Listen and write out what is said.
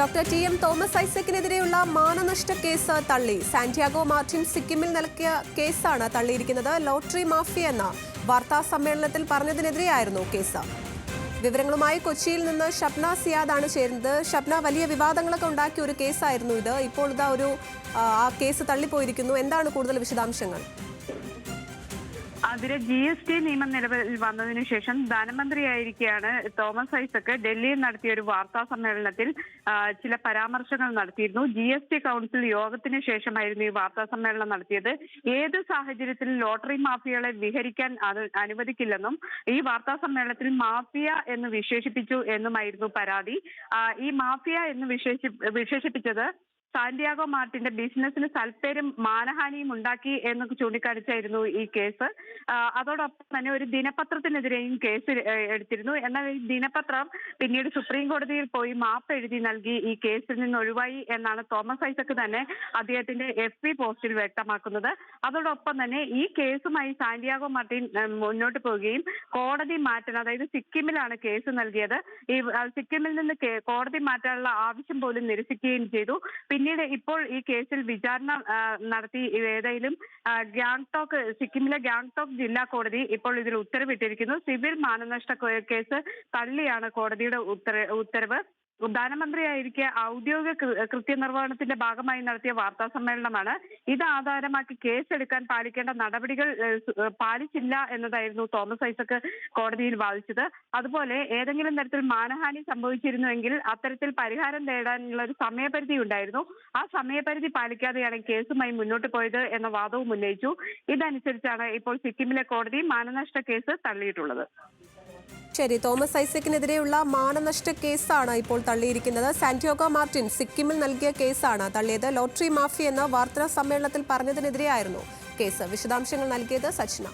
Doctor T M Thomas ഐസക്കിനെതിരെയുള്ള മാനനഷ്ട case തള്ളി. സാന്റിയാഗോ മാർട്ടിൻ സിക്കിമിൽ നൽകിയ കേസാണ് തള്ളിയിരിക്കുന്നത്. ലോട്ടറി മാഫിയ എന്ന വാർത്താ സമ്മേളനത്തിൽ പറഞ്ഞതിനെതിരെയായിരുന്നു കേസ്. വിവരങ്ങളുമായി കൊച്ചിയിൽ നിന്ന് ഷപ്ന സിയാദാണ് ചേരുന്നത്. ഷപ്ന വലിയ വിവാദങ്ങളൊക്കെ ഉണ്ടാക്കിയ ഒരു കേസായിരുന്നു ഇത്. ഇപ്പോൾ ഇതാ ഒരു ആ കേസ് തള്ളിപ്പോയിരിക്കുന്നു. എന്താണ് കൂടുതൽ വിശദാംശങ്ങൾ? അതിലെ ജി എസ് ടി നിയമം നിലവിൽ വന്നതിനു ശേഷം ധനമന്ത്രിയായിരിക്കെയാണ് തോമസ് ഐസക് ഡൽഹിയിൽ നടത്തിയ ഒരു വാർത്താ സമ്മേളനത്തിൽ ചില പരാമർശങ്ങൾ നടത്തിയിരുന്നു. ജി എസ് ടി കൗൺസിൽ യോഗത്തിന് ശേഷമായിരുന്നു ഈ വാർത്താ സമ്മേളനം നടത്തിയത്. ഏത് സാഹചര്യത്തിൽ ലോട്ടറി മാഫിയകളെ വിഹരിക്കാൻ അത് അനുവദിക്കില്ലെന്നും ഈ വാർത്താ സമ്മേളനത്തിൽ മാഫിയ എന്ന് വിശേഷിപ്പിച്ചു എന്നുമായിരുന്നു പരാതി. ഈ മാഫിയ എന്ന് വിശേഷി വിശേഷിപ്പിച്ചത് സാന്റിയാഗോ മാർട്ടിന്റെ ബിസിനസ്സിന് സൽപ്പേരും മാനഹാനിയും ഉണ്ടാക്കി എന്ന് ചൂണ്ടിക്കാണിച്ചായിരുന്നു ഈ കേസ്. അതോടൊപ്പം തന്നെ ഒരു ദിനപത്രത്തിനെതിരെയും കേസ് എടുത്തിരുന്നു. എന്നാൽ ഈ ദിനപത്രം പിന്നീട് സുപ്രീം കോടതിയിൽ പോയി മാപ്പ് എഴുതി നൽകി ഈ കേസിൽ നിന്ന് ഒഴിവായി എന്നാണ് തോമസ് ഐസക്ക് തന്നെ അദ്ദേഹത്തിന്റെ എഫ് പി പോസ്റ്റിൽ വ്യക്തമാക്കുന്നത്. അതോടൊപ്പം തന്നെ ഈ കേസുമായി സാന്റിയാഗോ മാർട്ടിൻ മുന്നോട്ട് പോവുകയും കോടതി മാറ്റാൻ അതായത് സിക്കിമിലാണ് കേസ് നൽകിയത്. ഈ സിക്കിമിൽ നിന്ന് കോടതി മാറ്റാനുള്ള ആവശ്യം പോലും നിരസിക്കുകയും ചെയ്തു. പിന്നീട് ഇപ്പോൾ ഈ കേസിൽ വിചാരണ നടത്തി ഏതായാലും ആ, ഗാങ്ടോക്ക് സിക്കിമിലെ ഗാങ്ടോക്ക് ജില്ലാ കോടതി ഇപ്പോൾ ഇതിൽ ഉത്തരവിട്ടിരിക്കുന്നു. സിവിൽ മാനനഷ്ട കേസ് തള്ളിയാണ് കോടതിയുടെ ഉത്തര ഉത്തരവ്. ധനമന്ത്രിയായിരിക്കെ ഔദ്യോഗിക കൃത്യനിർവഹണത്തിന്റെ ഭാഗമായി നടത്തിയ വാർത്താ സമ്മേളനമാണ്. ഇത് ആധാരമാക്കി കേസെടുക്കാൻ പാലിക്കേണ്ട നടപടികൾ പാലിച്ചില്ല എന്നതായിരുന്നു തോമസ് ഐസക് കോടതിയിൽ വാദിച്ചത്. അതുപോലെ ഏതെങ്കിലും തരത്തിൽ മാനഹാനി സംഭവിച്ചിരുന്നുവെങ്കിൽ അത്തരത്തിൽ പരിഹാരം നേടാനുള്ള ഒരു സമയപരിധി ഉണ്ടായിരുന്നു. ആ സമയപരിധി പാലിക്കാതെയാണ് കേസുമായി മുന്നോട്ട് പോയത് എന്ന വാദവും ഉന്നയിച്ചു. ഇതനുസരിച്ചാണ് ഇപ്പോൾ സിക്കിമിലെ കോടതി മാനനഷ്ട കേസ് തള്ളിയിട്ടുള്ളത്. ശരി തോമസ് ഐസക്കിനെതിരെയുള്ള മാനനഷ്ട കേസാണ് ഇപ്പോൾ തള്ളിയിരിക്കുന്നത്. സാന്റിയോഗോ മാർട്ടിൻ സിക്കിമിൽ നൽകിയ കേസാണ് തള്ളിയത്. ലോട്ടറി മാഫി എന്ന വാർത്താ സമ്മേളനത്തിൽ പറഞ്ഞതിനെതിരെയായിരുന്നു കേസ്. വിശദാംശങ്ങൾ നൽകിയത് സച്ചിന.